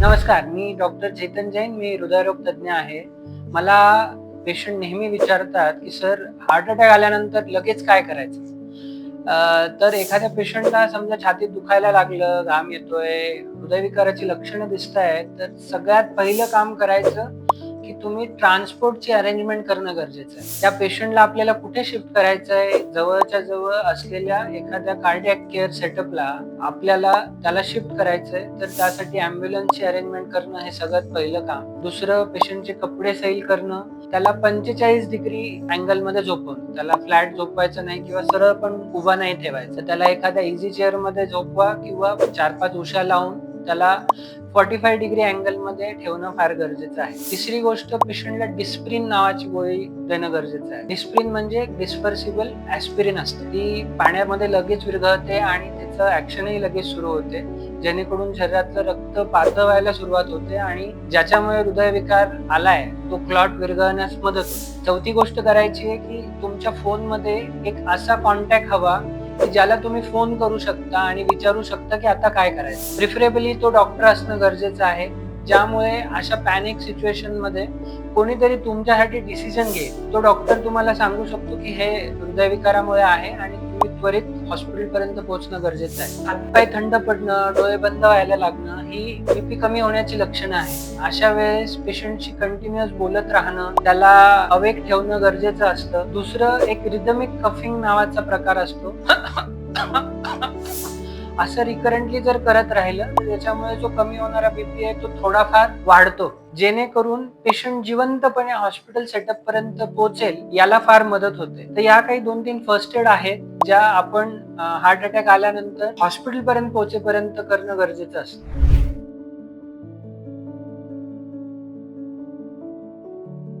नमस्कार मी डॉक्टर चेतन जैन मी हृदयरोग तज्ज्ञ आहे. मला पेशंट नेहमी विचारतात की सर हार्ट अटॅक आल्यानंतर लगेच काय करायचं? तर एखाद्या पेशंटला समजा छातीत दुखायला लागलं घाम येतोय हृदयविकाराची लक्षणं दिसत आहेत तर सगळ्यात पहिलं काम करायचं की तुम्ही ट्रान्सपोर्टची अरेंजमेंट करणं गरजेचं आहे. त्या पेशंटला आपल्याला कुठे शिफ्ट करायचं आहे जवळच्या जवळ असलेल्या एखाद्या कार्डियक केअर सेटअपला आपल्याला त्याला शिफ्ट करायचंय तर त्यासाठी अँब्युलन्सची अरेंजमेंट करणं हे सगळ्यात पहिलं काम. दुसरं पेशंटचे कपडे सैल करणं त्याला पंचेचाळीस डिग्री अँगलमध्ये झोपवणं त्याला फ्लॅट झोपवायचं नाही किंवा सरळ पण उभा नाही ठेवायचं. त्याला एखाद्या इझी चेअरमध्ये झोपवा किंवा चार पाच उशा लावून त्याला फॉर्टी फाय डिग्री अँगलमध्ये ठेवणं फार गरजेचं आहे. तिसरी गोष्ट पेशंटला डिस्प्रिन नावाची गोळी देणं गरजेचं आहे. डिस्प्रिन म्हणजे डिस्पर्सिबल ऍस्पिरिन असते. ती पाण्यामध्ये लगेच विरघळते आणि त्याचं ऍक्शनही लगेच सुरू होते. जेणेकरून शरीरातलं रक्त पातळ व्हायला सुरुवात होते आणि ज्याच्यामुळे हृदयविकार आलाय तो क्लॉट विरघळण्यास मदत होते. चौथी गोष्ट करायची आहे की तुमच्या फोनमध्ये एक असा कॉन्टॅक्ट हवा की ज्याला तुम्ही फोन करू शकता आणि विचारू शकता की आता काय करायचं. प्रिफरेबली तो डॉक्टर असणं गरजेचं आहे. ज्यामुळे अशा पॅनिक सिच्युएशनमध्ये कोणीतरी तुमच्यासाठी डिसिजन घेईल. तो डॉक्टर तुम्हाला सांगू शकतो की हे हृदयविकारामुळे आहे आणि त्वरित हॉस्पिटल पर्यंत पोहोचणं गरजेचं आहे. हातपाय थंड पडणं डोळे बंद व्हायला लागणं ही बीपी कमी होण्याची लक्षणं आहे अशा वेळेस पेशंटशी कंटिन्युअस बोलत राहणं त्याला अवेक ठेवणं गरजेचं असतं. दुसरं एक रिदमिक कफिंग नावाचा प्रकार असतो. असं रिकरंटली जर करत राहिलं तर त्याच्यामुळे जो कमी होणारा बीपी आहे तो थोडाफार वाढतो. जेणेकरून पेशंट जिवंतपणे हॉस्पिटल सेटअप पर्यंत पोहोचेल याला फार मदत होते. तर या काही दोन तीन फर्स्ट एड आहेत ज्या आपण हार्ट अटॅक आल्यानंतर हॉस्पिटल पर्यंत पोहोचेपर्यंत करणं गरजेचं असतं.